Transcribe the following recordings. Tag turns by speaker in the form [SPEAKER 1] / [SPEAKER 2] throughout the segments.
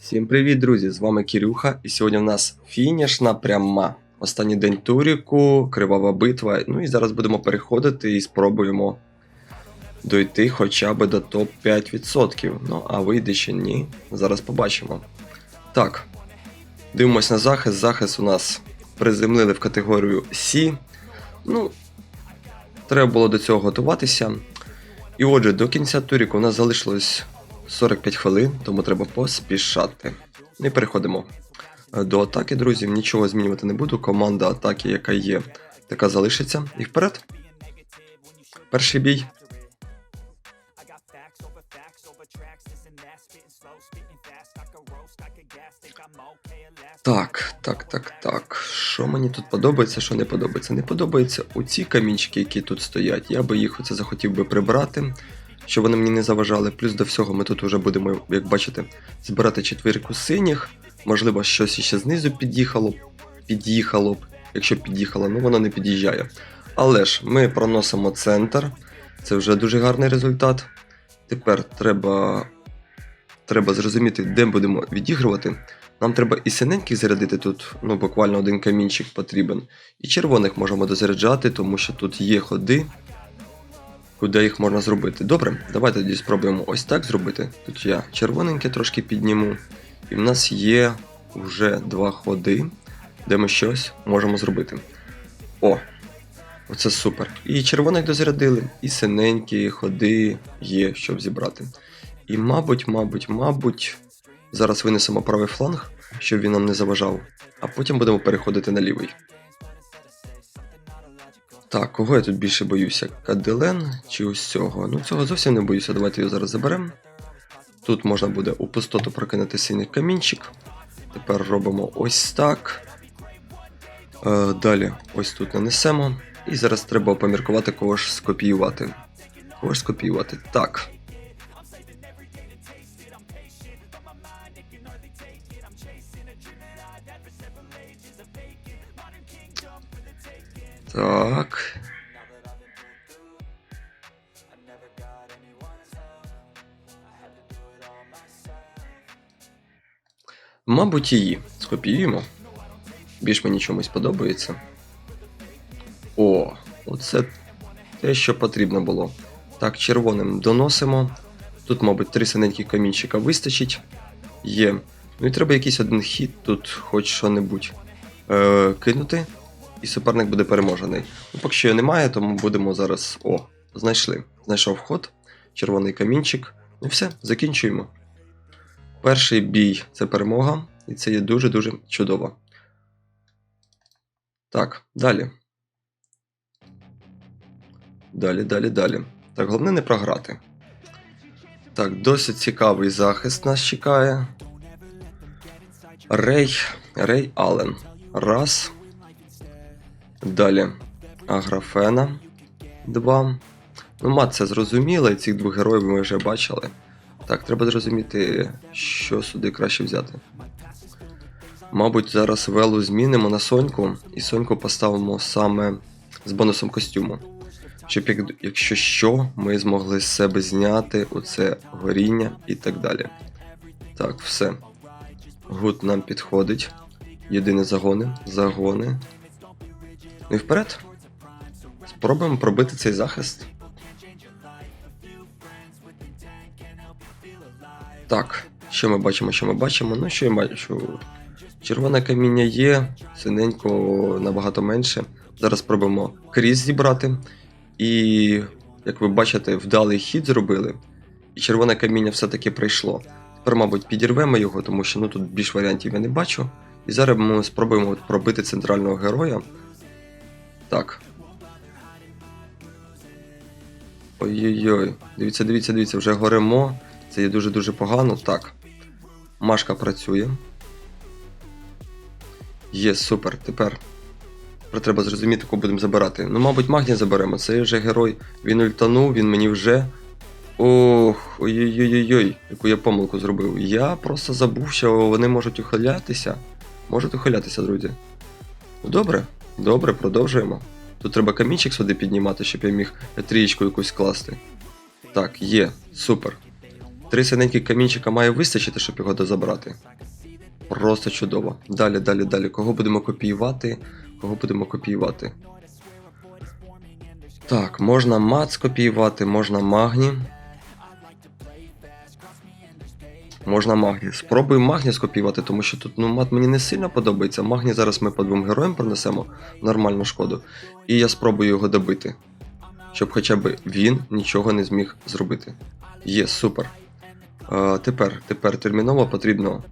[SPEAKER 1] Всім привіт, друзі! З вами Кирюха, і сьогодні в нас фінішна пряма. Останній день туріку, кривава битва. Ну і зараз будемо переходити і спробуємо дойти хоча б до топ 5%. Ну, а вийде ще ні. Зараз побачимо. Так, дивимось на захист. Захист у нас приземлили в категорію С. Ну, треба було до цього готуватися. І отже, до кінця туріку у нас залишилось 45 хвилин, тому треба поспішати. І переходимо е, до атаки, друзі. Нічого змінювати не буду. Команда атаки, яка є, така залишиться. І вперед. Перший бій. Так, так, так, так. Що мені тут подобається, що не подобається? Не подобається оці камінчики, які тут стоять. Я би їх оце захотів би прибрати, щоб вони мені не заважали. Плюс до всього ми тут вже будемо, як бачите, збирати четвірку синіх. Можливо, щось іще знизу під'їхало, під'їхало б, якщо під'їхало, ну воно не під'їжджає. Але ж ми проносимо центр. Це вже дуже гарний результат. Тепер треба, треба зрозуміти, де будемо відігрувати. Нам треба і синеньких зарядити тут, ну буквально один камінчик потрібен. І червоних можемо дозаряджати, тому що тут є ходи, куди їх можна зробити. Добре, давайте тоді спробуємо ось так зробити. Тут я червоненьке трошки підніму. І в нас є вже два ходи, де ми щось можемо зробити. О! Оце супер. І червоних дозарядили, і синенькі ходи є, щоб зібрати. І, мабуть, мабуть, мабуть, зараз винесемо правий фланг, щоб він нам не заважав, а потім будемо переходити на лівий. Так, кого я тут більше боюся? Каделен чи ось цього? Ну, цього зовсім не боюся. Давайте його зараз заберемо. Тут можна буде у пустоту прокинути синій камінчик. Тепер робимо ось так. Е, далі ось тут нанесемо. І зараз треба поміркувати, кого ж скопіювати. Кого ж скопіювати? Так. Так. Мабуть, її скопіюємо. Більш мені чомусь подобається. О, оце те, що потрібно було. Так, червоним доносимо. Тут, мабуть, три синенькі камінчика вистачить. Є. Ну і треба якийсь один хід тут, хоч що-небудь е, кинути, і суперник буде переможений. Ну, поки що його немає, тому будемо зараз. О, знайшли. Знайшов ход, червоний камінчик. Ну все, закінчуємо. Перший бій це перемога, і це є дуже-дуже чудово. Так, далі. Далі, далі, далі. Так, головне не програти. Так, досить цікавий захист нас чекає. Рей. Рей Аллен. Раз. Далі. Аграфена. Два. Ну, мат це зрозуміло, і цих двох героїв ми вже бачили. Так, треба зрозуміти, що сюди краще взяти. Мабуть, зараз велу змінимо на Соньку, і Соньку поставимо саме з бонусом костюму. Щоб як, якщо що, ми змогли з себе зняти оце горіння і так далі. Так, все. Гуд нам підходить. Єдине загони. Загони. Ну і вперед. Спробуємо пробити цей захист. Так, що ми бачимо, що ми бачимо? Ну, що я бачу? Червоне каміння є, синенько набагато менше. Зараз спробуємо крізь зібрати. І, як ви бачите, вдалий хід зробили. І червоне каміння все-таки прийшло. Тепер, мабуть, підірвемо його, тому що ну, тут більш варіантів я не бачу. І зараз ми спробуємо пробити центрального героя. Так. Ой-ой-ой. Дивіться, дивіться, дивіться, вже горемо. Це є дуже-дуже погано. Так. Машка працює. Є, супер. Тепер. Треба зрозуміти, кого будемо забирати. Ну, мабуть, магнія заберемо. Це вже герой. Він ультанув, він мені вже. Ох, ой-ой-ой-ой, яку я помилку зробив. Я просто забув, що вони можуть ухилятися. Можуть ухилятися, друзі. Ну добре, добре, продовжуємо. Тут треба камінчик сюди піднімати, щоб я міг трієчку якусь класти. Так, є, супер. Три синеньких камінчика має вистачити, щоб його дозабрати. Просто чудово. Далі, далі, далі. Кого будемо копіювати? Кого будемо копіювати? Так, можна мат скопіювати, можна магні. Можна магні. Спробую магні скопіювати, тому що тут ну, мат мені не сильно подобається. Магні зараз ми по двом героям пронесемо нормальну шкоду. І я спробую його добити. Щоб хоча б він нічого не зміг зробити. Є, супер. А, тепер, тепер терміново потрібно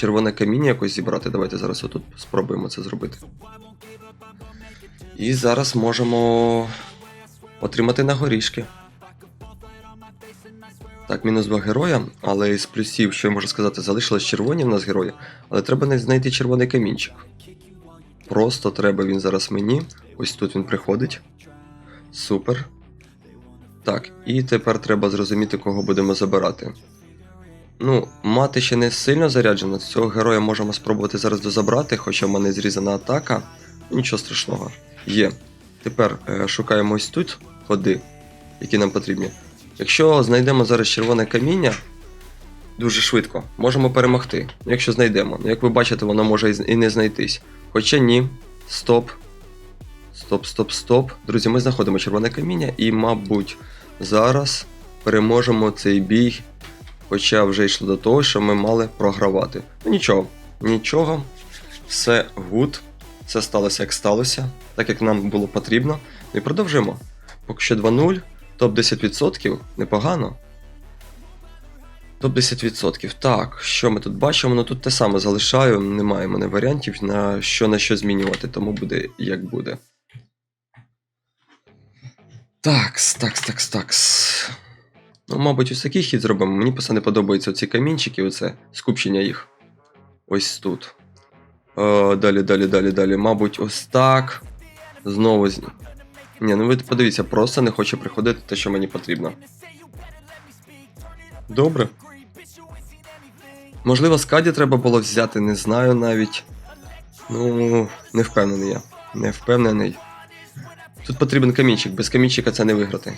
[SPEAKER 1] червоне каміння якось зібрати. Давайте зараз отут спробуємо це зробити. І зараз можемо отримати на горішки. Так, мінус два героя, але із плюсів, що я можу сказати, залишилось червоні в нас герої, але треба знайти червоний камінчик. Просто треба він зараз мені. Ось тут він приходить. Супер. Так, і тепер треба зрозуміти, кого будемо забирати. Ну, мати ще не сильно заряджена, цього героя можемо спробувати зараз дозабрати, хоча в мене зрізана атака. Нічого страшного. Є. Тепер е, шукаємо ось тут ходи, які нам потрібні. Якщо знайдемо зараз червоне каміння, дуже швидко, можемо перемогти. Якщо знайдемо. Як ви бачите, воно може і не знайтись. Хоча ні. Стоп. Стоп, стоп, стоп. Друзі, ми знаходимо червоне каміння і, мабуть, зараз переможемо цей бій. Хоча вже йшло до того, що ми мали програвати. Ну нічого, нічого. Все гуд. Все сталося як сталося, так як нам було потрібно. І продовжуємо. Поки що 2-0, топ 10%, непогано. Топ 10%. Так, що ми тут бачимо? Ну тут те саме залишаю, немає мене варіантів на що на що змінювати, тому буде як буде. Такс, такс, такс, такс. Ну, мабуть, ось такий хід зробимо. Мені просто не подобаються ці камінчики, оце скупчення їх. Ось тут. Е, далі, далі, далі, далі. Мабуть, ось так. Знову з. Ні, ну ви подивіться, просто не хоче приходити те, що мені потрібно. Добре. Можливо, скаді треба було взяти, не знаю навіть. Ну, не впевнений я. Не впевнений. Тут потрібен камінчик, без камінчика це не виграти.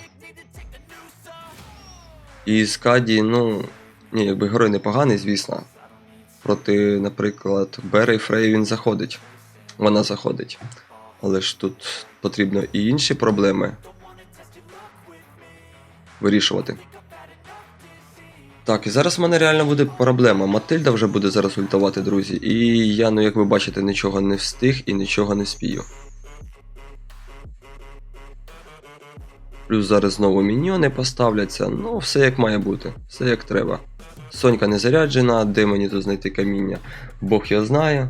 [SPEAKER 1] І скаді, ну. Ні, якби герой непоганий, звісно. Проти, наприклад, Бери Фрей він заходить. Вона заходить. Але ж тут потрібно і інші проблеми вирішувати. Так, і зараз в мене реально буде проблема. Матильда вже буде зараз ультувати, друзі. І я, ну як ви бачите, нічого не встиг і нічого не спію. Плюс зараз знову міньйони поставляться. Ну, все як має бути, все як треба. Сонька не заряджена, де мені тут знайти каміння? Бог його знає.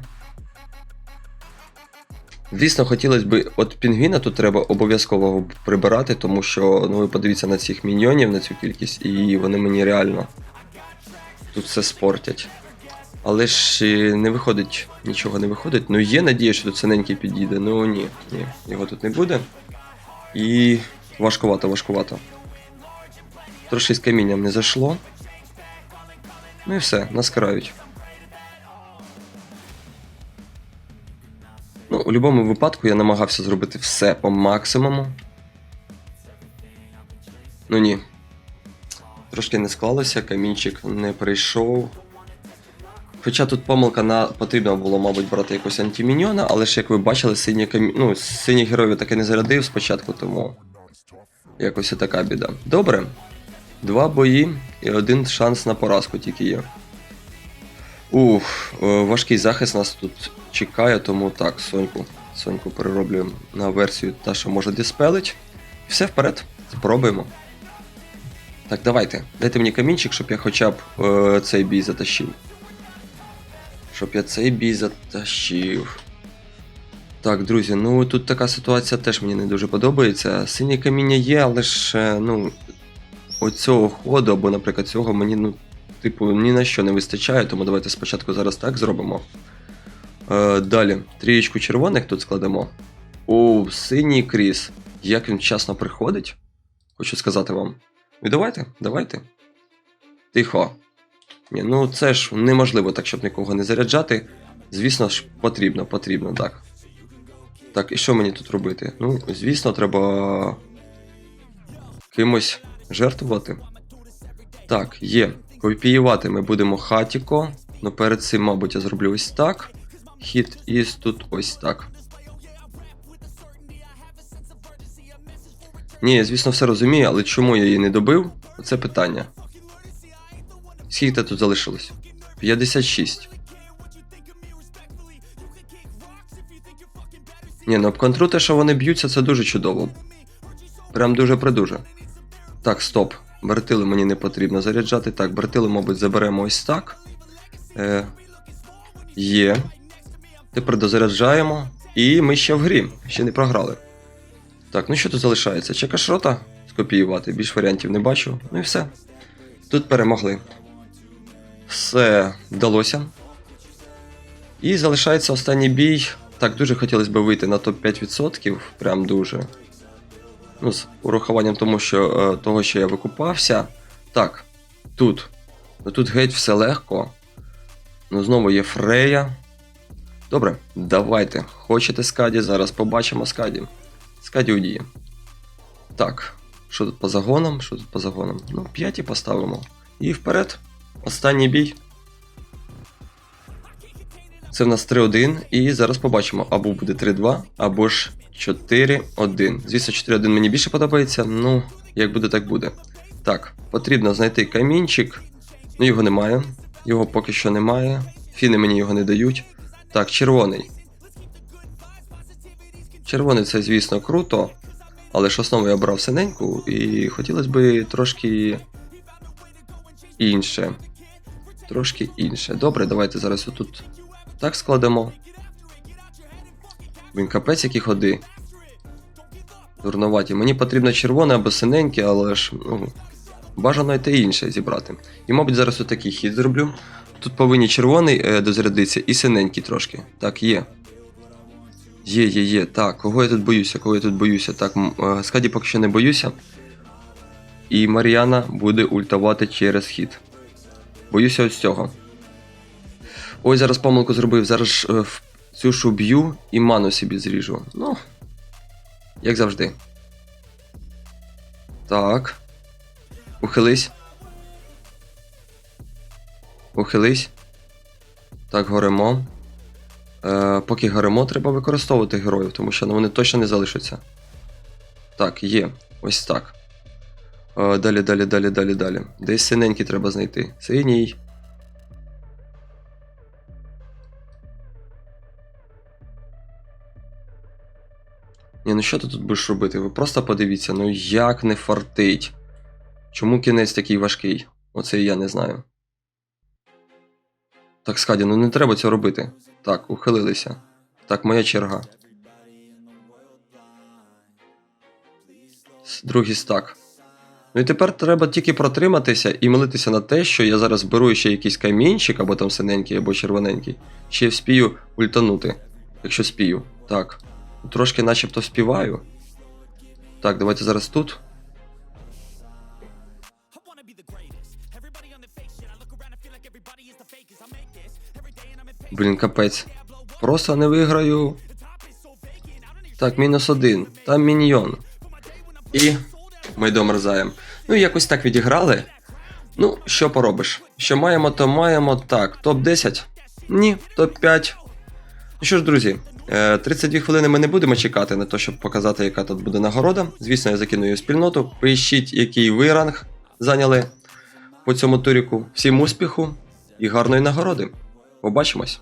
[SPEAKER 1] Звісно, хотілося б, от пінгвіна тут треба обов'язково прибирати, тому що ну ви подивіться на цих міньйонів, на цю кількість, і вони мені реально тут все спортять. Але ж е, не виходить, нічого не виходить. Ну є надія, що тут синенький підійде. Ну ні, ні, його тут не буде. І важкувато, важкувато. Трошки з камінням не зайшло. Ну і все, нас. Ну, у будь-якому випадку я намагався зробити все по максимуму. Ну ні. Трошки не склалося, камінчик не прийшов. Хоча тут помилка на потрібно було, мабуть, брати якось антиміньйона, але ж як ви бачили, синій камі... ну, синій героїв таки не зарядив спочатку, тому якось така біда. Добре. Два бої і один шанс на поразку тільки є. Ух, е, важкий захист нас тут чекає, тому так, Соньку. Соньку перероблюємо на версію та, що може диспелить. Все вперед, спробуємо. Так, давайте. Дайте мені камінчик, щоб я хоча б е, цей бій затащив. Щоб я цей бій затащив. Так, друзі, ну тут така ситуація теж мені не дуже подобається. Синє каміння є, але ж, е, ну, оцього ходу, або, наприклад, цього мені, ну, типу, ні на що не вистачає, тому давайте спочатку зараз так зробимо. Е, далі, трієчку червоних тут складемо. О, синій кріс. Як він вчасно приходить? Хочу сказати вам. І давайте, давайте. Тихо. Ні, ну це ж неможливо так, щоб нікого не заряджати. Звісно ж, потрібно, потрібно, так. Так, і що мені тут робити? Ну, звісно, треба кимось жертвувати. Так, є. Копіювати ми будемо хатіко. Ну перед цим, мабуть, я зроблю ось так. Хід із тут ось так. Ні, я, звісно, все розумію, але чому я її не добив? Оце питання. Скільки тут залишилось? 56. Ні, ну обконтру те, що вони б'ються, це дуже чудово. Прям дуже придуже. Так, стоп. Бертили мені не потрібно заряджати. Так, бертили, мабуть, заберемо ось так. Е, є. Тепер дозаряджаємо. І ми ще в грі. Ще не програли. Так, ну що тут залишається? Чека шрота скопіювати, більш варіантів не бачу. Ну і все. Тут перемогли. Все вдалося. І залишається останній бій. Так, дуже хотілося б вийти на топ-5%. Прям дуже. Ну, з урахуванням тому, що, е, того, що я викупався. Так, тут. Ну тут геть все легко. Ну, знову є Фрея. Добре, давайте. Хочете скаді? Зараз побачимо скаді. Скаді у дії. Так, що тут по загонам? Що тут по загонам? Ну, 5 і поставимо. І вперед. Останній бій. Це в нас 3-1, і зараз побачимо, або буде 3-2, або ж 4-1. Звісно, 4-1 мені більше подобається, ну, як буде, так буде. Так, потрібно знайти камінчик. Ну, його немає. Його поки що немає. Фіни мені його не дають. Так, червоний. Червоний це, звісно, круто. Але ж основу я обрав синеньку, і хотілося б трошки інше. Трошки інше. Добре, давайте зараз отут так складемо. Він капець які ходи. Дурноваті. Мені потрібно червоне або синеньке, але ж ну, бажано й те інше зібрати. І, мабуть, зараз отакий хід зроблю. Тут повинні червоний е, дозарядитися і синенький трошки. Так, є. Є, є, є. Так, кого я тут боюся, кого я тут боюся. Так, е, Скаді поки що не боюся. І Мар'яна буде ультавати через хід. Боюся ось цього. Ой, зараз помилку зробив. Зараз е, цю ж уб'ю і ману собі зріжу. Ну. Як завжди. Так. Ухились. Ухились. Так, горемо. Е, поки горемо, треба використовувати героїв, тому що ну, вони точно не залишаться. Так, є. Ось так. Е, далі, далі, далі, далі, далі. Десь синенький треба знайти. Синій. Ні, ну що ти тут будеш робити? Ви просто подивіться, ну як не фартить. Чому кінець такий важкий? Оце і я не знаю. Так, Скаді, ну не треба цього робити. Так, ухилилися. Так, моя черга. Другий стак. Ну і тепер треба тільки протриматися і молитися на те, що я зараз беру ще якийсь камінчик, або там синенький, або червоненький. Ще вспію ультанути, якщо спію. Так. Трошки начебто співаю. Так, давайте зараз тут. Блін, капець. Просто не виграю. Так, мінус один. Там міньйон. І ми домерзаємо. Ну, якось так відіграли. Ну, що поробиш? Що маємо, то маємо. Так, топ-10? Ні, топ-5. Ну що ж, друзі, 32 хвилини ми не будемо чекати на те, щоб показати, яка тут буде нагорода. Звісно, я закину її в спільноту. Пишіть, який ви ранг зайняли по цьому туріку. Всім успіху і гарної нагороди. Побачимось!